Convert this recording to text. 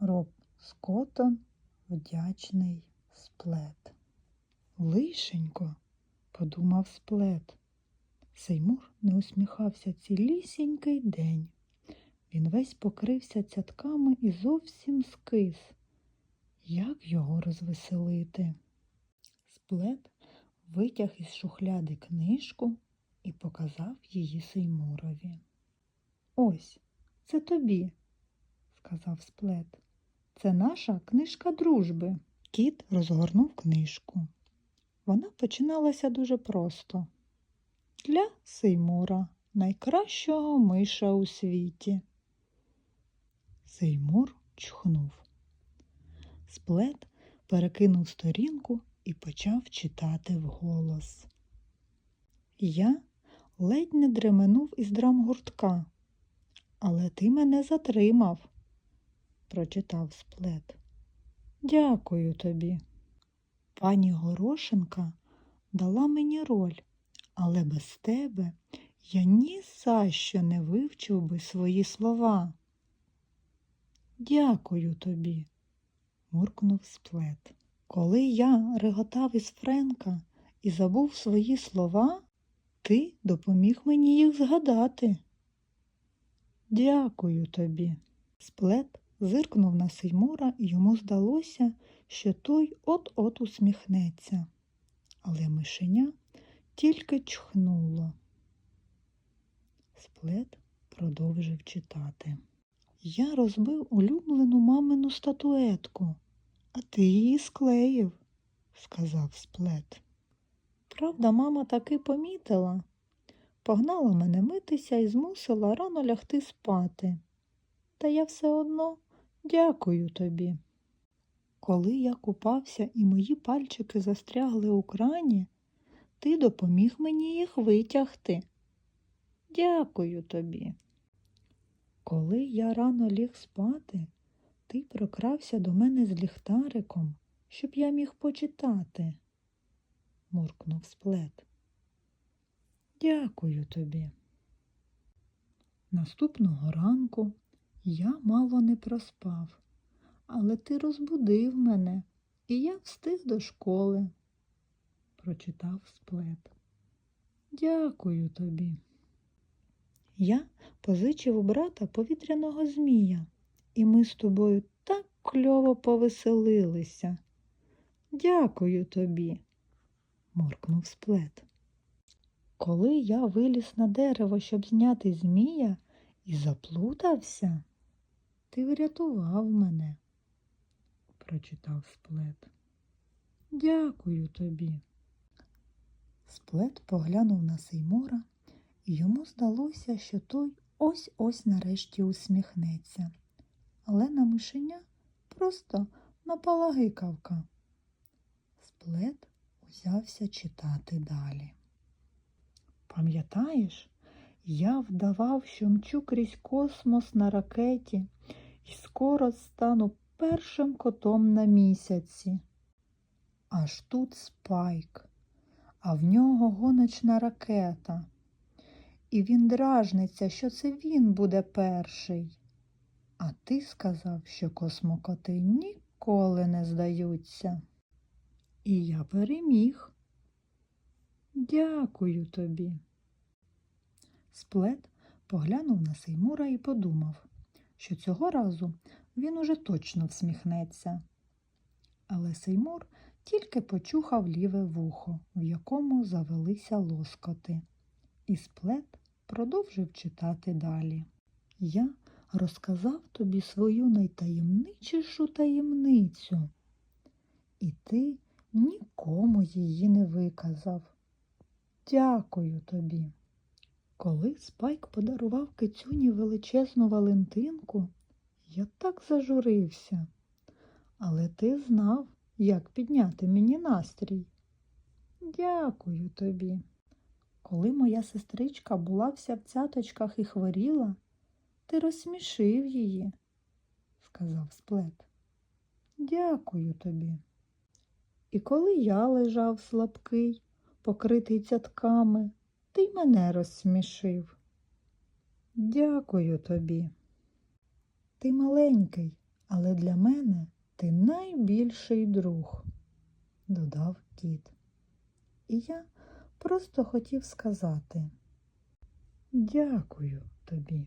Роб Скотон вдячний сплет. Лишенько, подумав сплет. Сеймур не усміхався цілісінький день. Він весь покрився цятками і зовсім скис. Як його розвеселити? Сплет витяг із шухляди книжку і показав її Сеймурові. Ось, це тобі, сказав сплет. Це наша книжка дружби. Кіт розгорнув книжку. Вона починалася дуже просто. Для Сеймура, найкращого миша у світі. Сеймур чхнув. Сплет перекинув сторінку і почав читати вголос. Я ледь не дременув із драмгуртка, але ти мене затримав, прочитав сплет. Дякую тобі. Пані Горошенка дала мені роль, але без тебе я ні за що не вивчив би свої слова. Дякую тобі, муркнув сплет. Коли я реготав із Френка і забув свої слова, ти допоміг мені їх згадати. Дякую тобі. Сплет зиркнув на Сеймура, і йому здалося, що той от-от усміхнеться. Але мишеня тільки чхнуло. Сплет продовжив читати. Я розбив улюблену мамину статуетку, а ти її склеїв, сказав сплет. Правда, мама таки помітила, погнала мене митися і змусила рано лягти спати. Та я все одно дякую тобі. Коли я купався і мої пальчики застрягли у крані, ти допоміг мені їх витягти. Дякую тобі. Коли я рано ліг спати, ти прокрався до мене з ліхтариком, щоб я міг почитати, муркнув сплет. Дякую тобі. Наступного ранку я мало не проспав, але ти розбудив мене, і я встиг до школи, прочитав сплет. Дякую тобі. Я позичив у брата повітряного змія, і ми з тобою так кльово повеселилися. Дякую тобі, моркнув сплет. Коли я виліз на дерево, щоб зняти змія і заплутався, ти врятував мене, прочитав сплет. Дякую тобі. Сплет поглянув на Сеймура, і йому здалося, що той ось-ось нарешті усміхнеться. Але на мишеня просто напала гикавка. Сплет узявся читати далі. Пам'ятаєш, я вдавав, що мчу крізь космос на ракеті і скоро стану першим котом на місяці. Аж тут спайк, а в нього гоночна ракета. І він дражниться, що це він буде перший. А ти сказав, що космокоти ніколи не здаються. І я переміг. Дякую тобі. Сплет поглянув на Сеймура і подумав, що цього разу він уже точно всміхнеться. Але Сеймур тільки почухав ліве вухо, в якому завелися лоскоти, і сплет продовжив читати далі. Я розказав тобі свою найтаємничішу таємницю, і ти нікому її не виказав. Дякую тобі. Коли Спайк подарував кицюні величезну Валентинку, я так зажурився. Але ти знав, як підняти мені настрій. Дякую тобі. Коли моя сестричка була вся в цяточках і хворіла, ти розсмішив її, сказав сплет. Дякую тобі. І коли я лежав слабкий, покритий цятками, ти й мене розсмішив. Дякую тобі. Ти маленький, але для мене ти найбільший друг, додав кіт. І я просто хотів сказати дякую тобі.